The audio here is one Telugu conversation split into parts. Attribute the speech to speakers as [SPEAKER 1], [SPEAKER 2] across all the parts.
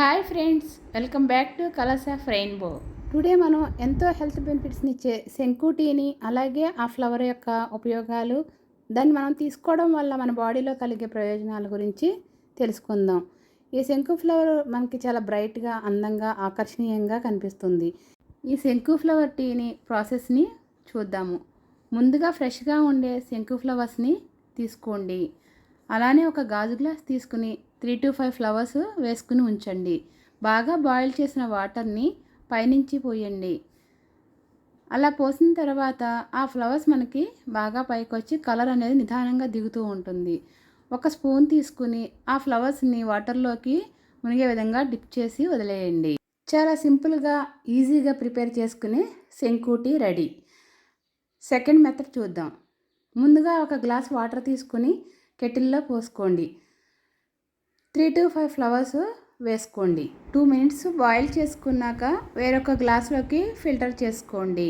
[SPEAKER 1] Hi friends welcome back to colours of rainbow today మనం ఎంతో హెల్త్ బెనిఫిట్స్ని ఇచ్చే శంకు టీని అలాగే ఆ ఫ్లవర్ యొక్క ఉపయోగాలు దాన్ని మనం తీసుకోవడం వల్ల మన బాడీలో కలిగే ప్రయోజనాల గురించి తెలుసుకుందాం. ఈ శంకు ఫ్లవర్ మనకి చాలా బ్రైట్గా అందంగా ఆకర్షణీయంగా కనిపిస్తుంది. ఈ శంకు ఫ్లవర్ టీని ప్రాసెస్ని చూద్దాము. ముందుగా ఫ్రెష్గా ఉండే శంకు ఫ్లవర్స్ని తీసుకోండి. అలానే ఒక గాజు గ్లాస్ తీసుకుని త్రీ టు ఫైవ్ ఫ్లవర్స్ వేసుకుని ఉంచండి. బాగా బాయిల్ చేసిన వాటర్ని పైనుంచి పోయండి. అలా పోసిన తర్వాత ఆ ఫ్లవర్స్ మనకి బాగా పైకి వచ్చి కలర్ అనేది నిదానంగా దిగుతూ ఉంటుంది. ఒక స్పూన్ తీసుకుని ఆ ఫ్లవర్స్ని వాటర్లోకి మునిగే విధంగా డిప్ చేసి వదిలేయండి. చాలా సింపుల్గా ఈజీగా ప్రిపేర్ చేసుకునే శంకుటి రెడీ. సెకండ్ మెథడ్ చూద్దాం. ముందుగా ఒక గ్లాస్ వాటర్ తీసుకుని కెటిల్లో పోసుకోండి. త్రీ టు ఫైవ్ ఫ్లవర్స్ వేసుకోండి. టూ మినిట్స్ బాయిల్ చేసుకున్నాక వేరొక గ్లాస్లోకి ఫిల్టర్ చేసుకోండి.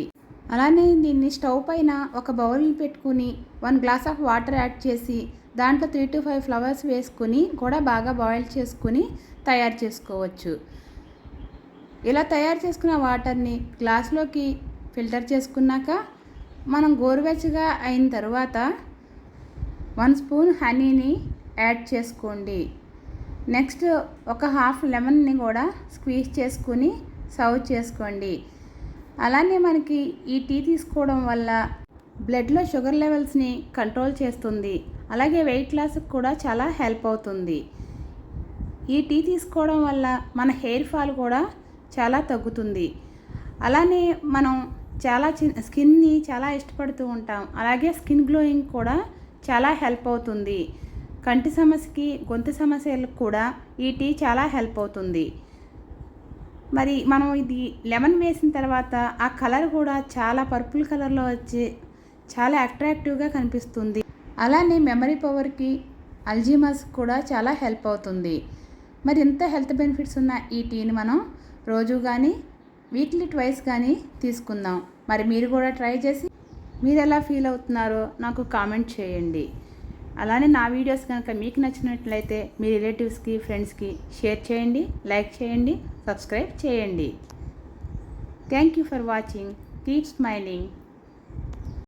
[SPEAKER 1] అలానే దీన్ని స్టవ్ పైన ఒక బౌల్ పెట్టుకుని one glass of water add చేసి దాంట్లో త్రీ టు ఫైవ్ ఫ్లవర్స్ వేసుకుని కూడా బాగా బాయిల్ చేసుకుని తయారు చేసుకోవచ్చు. ఇలా తయారు చేసుకున్న వాటర్ని గ్లాస్లోకి ఫిల్టర్ చేసుకున్నాక మనం గోరువెచ్చగా అయిన తర్వాత వన్ స్పూన్ హనీని యాడ్ చేసుకోండి. నెక్స్ట్ ఒక హాఫ్ లెమన్ని కూడా స్క్వీజ్ చేసుకుని సర్వ్ చేసుకోండి. అలానే మనకి ఈ టీ తీసుకోవడం వల్ల బ్లడ్లో షుగర్ లెవెల్స్ని కంట్రోల్ చేస్తుంది. అలాగే వెయిట్ లాస్కి కూడా చాలా హెల్ప్ అవుతుంది. ఈ టీ తీసుకోవడం వల్ల మన హెయిర్ ఫాల్ కూడా చాలా తగ్గుతుంది. అలానే మనం చాలా చిన్న స్కిన్ని చాలా ఇష్టపడుతూ ఉంటాం. అలాగే స్కిన్ గ్లోయింగ్ కూడా చాలా హెల్ప్ అవుతుంది. కంటి సమస్యకి గొంతు సమస్యలకు కూడా ఈ టీ చాలా హెల్ప్ అవుతుంది. మరి మనం ఇది లెమన్ వేసిన తర్వాత ఆ కలర్ కూడా చాలా పర్పుల్ కలర్లో వచ్చి చాలా అట్రాక్టివ్గా కనిపిస్తుంది. అలానే మెమరీ పవర్కి అల్జీమస్ కూడా చాలా హెల్ప్ అవుతుంది. మరి ఇంత హెల్త్ బెనిఫిట్స్ ఉన్న ఈ టీని మనం రోజు కానీ వీక్లీ ట్వైస్ కానీ తీసుకుందాం. మరి మీరు కూడా ట్రై చేసి మీరు ఎలా ఫీల్ అవుతున్నారో నాకు కామెంట్ చేయండి. అలానే నా వీడియోస్ కనుక మీకు నచ్చినట్లయితే మీ రిలేటివ్స్కి ఫ్రెండ్స్కి షేర్ చేయండి లైక్ చేయండి సబ్స్క్రైబ్ చేయండి. Thank you for watching. Keep smiling.